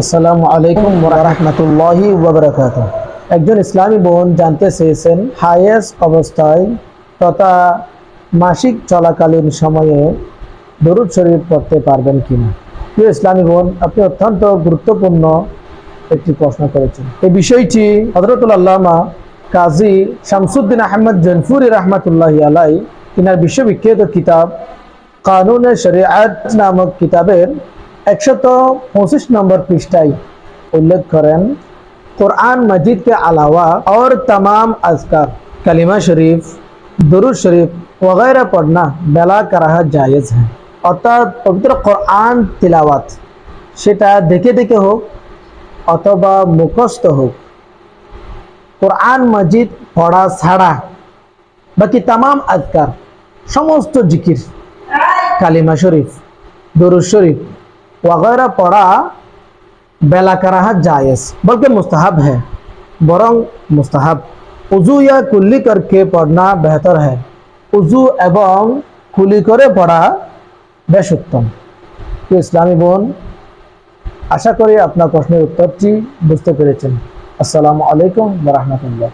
আসসালামু আলাইকুম রহমতুল্লাহি ওবরাকাত একজন ইসলামী বোন জানতে চেয়েছেন, হায়েস অবস্থায় তথা মাসিক চলাকালীন সময়ে দরুদ শরীফ পড়তে পারবেন কিনা? প্রিয় ইসলামী বোন, আপনি অত্যন্ত গুরুত্বপূর্ণ একটি প্রশ্ন করেছেন। এই বিষয়টি হজরতুল আল্লামা কাজী শামসুদ্দিন আহমদ জনফুরি রহমতুল্লাহ আলাই তিনার বিশ্ববিখ্যাত কিতাব কানুন শরিয়াত নামক কিতাবের একশত পঁচিশ নম্বর পৃষ্ঠায় उल्लेख करें कुरान मजीद के अलावा और तमाम अजकार कलिमा शरीफ दुरुद शरीफ वगैरह पढ़ना बेला कराहा जायज़ है অর্থাৎ পবিত্র কোরআন তিলাওয়াত সেটা দেখে দেখে হোক অথবা মুখস্থ হোক কোরআন মজিদ পড়া ছাড়া বাকি তামাম আজকার সমস্ত জিকির কালিমা শরীফ দরুদ শরীফ ওয়াগেরা পড়া বেলা করাহা জায়েজ বলকে মুস্তাহাব है বরং মুস্তাহাব উজু ইয়া কুল্লি করকে পড়না বেহতর है। উজু এবং কুলি করে পড়া বেশ উত্তম ইসলামী বোন আশা করি আপনার প্রশ্নের উত্তরটি বুঝতে পেরেছেন আসসালামু আলাইকুম রহমতুল্লাহ